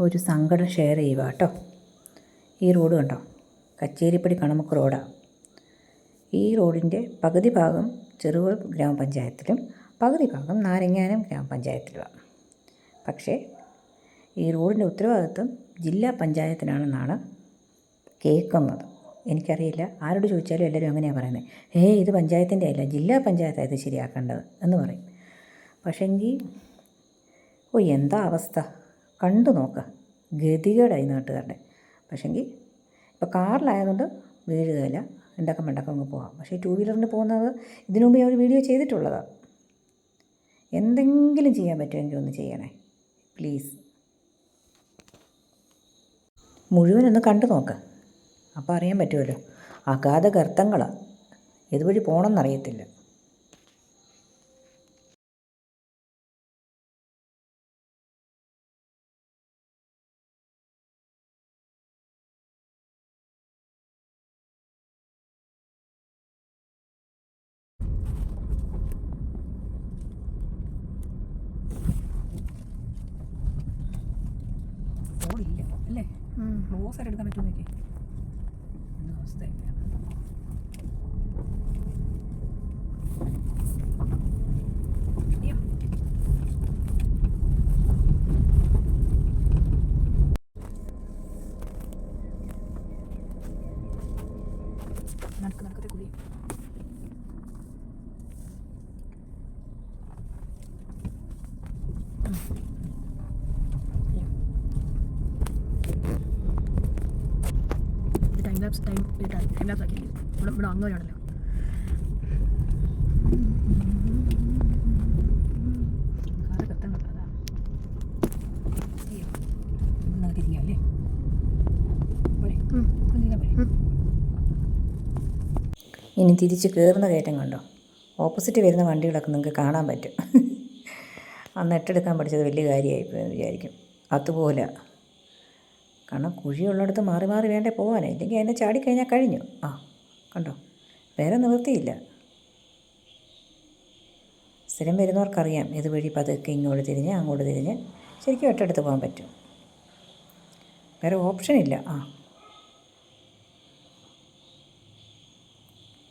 ഒരു സങ്കടം ഷെയർ ചെയ്യുക കേട്ടോ. ഈ റോഡ് കണ്ടോ? കച്ചേരിപ്പടി കണമുക്ക് റോഡാണ് ഈ റോഡിന്റെ പകുതി ഭാഗം ചെറുവ ഗ്രാമപഞ്ചായത്തിലും പകുതി ഭാഗം നാരങ്ങാനം ഗ്രാമപഞ്ചായത്തിലുമാണ് പക്ഷേ ഈ റോഡിന്റെ ഉത്തരവാദിത്വം ജില്ലാ പഞ്ചായത്തിനാണെന്നാണ് കേൾക്കുന്നത്. എനിക്കറിയില്ല. ആരോട് ചോദിച്ചാലും എല്ലാവരും അങ്ങനെയാണ് പറയുന്നത് ഏ ഇത് പഞ്ചായത്തിന്റെ അല്ല ജില്ലാ പഞ്ചായത്താണ് ഇത് ശരിയാക്കേണ്ടത് എന്ന് പറയും. പക്ഷേങ്കിൽ ഓ എന്താ അവസ്ഥ? കണ്ടു നോക്കുക ഗതികേടായി നാട്ടുകാരുടെ. പക്ഷേങ്കിൽ ഇപ്പോൾ കാറിലായതുകൊണ്ട് വീഴുകയില്ല. ഉണ്ടാക്കം മണ്ടക്കം അങ്ങ് പോകാം പക്ഷേ ടൂ വീലറിന് പോകുന്നത് ഇതിനു മുമ്പ് ഞാൻ ഒരു വീഡിയോ ചെയ്തിട്ടുള്ളതാണ് എന്തെങ്കിലും ചെയ്യാൻ പറ്റുമെങ്കിൽ ഒന്ന് ചെയ്യണേ. പ്ലീസ്. മുഴുവനൊന്ന് കണ്ടു നോക്ക്. അപ്പോൾ അറിയാൻ പറ്റുമല്ലോ. അഗാധ ഗർത്തങ്ങളാണ് ഇതുവഴി പോകണമെന്നറിയത്തില്ല അല്ലേ ക്ലോസ് ആയിട്ട് എടുക്കാൻ പറ്റുമോ നോക്കി എന്ത് അവസ്ഥയൊക്കെയാണ് അയ്യോ. നടക്ക് നടക്കത്തെ കുഴി ലാപ്സ് ടൈം ടൈം ലാപ്സ് ആക്കി ഇവിടെ ഇവിടെ അങ്ങനെയാണല്ലോ. ഇനി തിരിച്ച് കയറുന്ന കയറ്റം കണ്ടോ? ഓപ്പോസിറ്റ് വരുന്ന വണ്ടികളൊക്കെ നിങ്ങൾക്ക് കാണാൻ പറ്റും. അന്ന് എട്ടെടുക്കാൻ പഠിച്ചത് വലിയ കാര്യമായി വിചാരിക്കും. അതുപോലെ കാരണം കുഴിയുള്ളിടത്ത് മാറി മാറി വേണ്ടേ പോകാനേ ഇല്ലെങ്കിൽ അതിനെ ചാടിക്കഴിഞ്ഞാൽ കഴിഞ്ഞു. ആ കണ്ടോ? വേറെ നിവൃത്തിയില്ല. സ്ഥിരം വരുന്നവർക്കറിയാം ഇത് വഴി പതുക്കെ ഇങ്ങോട്ട് തിരിഞ്ഞ് അങ്ങോട്ട് തിരിഞ്ഞ് ശരിക്കും ഒറ്റടുത്ത് പോകാൻ പറ്റും. വേറെ ഓപ്ഷൻ ഇല്ല. ആ.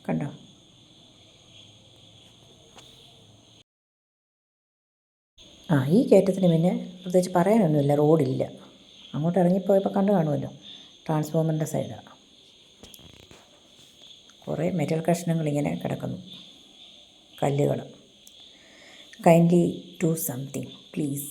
കണ്ടോ? ആ ഈ കയറ്റത്തിന് പിന്നെ പ്രത്യേകിച്ച് പറയാനൊന്നുമില്ല. റോഡില്ല. അങ്ങോട്ട് ഇറങ്ങിപ്പോയപ്പോൾ കണ്ടു കാണുമല്ലോ. ട്രാൻസ്ഫോമറിന്റെ സൈഡാണ് കുറേ മെറ്റൽ കഷ്ണങ്ങൾ ഇങ്ങനെ കിടക്കുന്നു. കല്ലുകൾ. Kindly to something please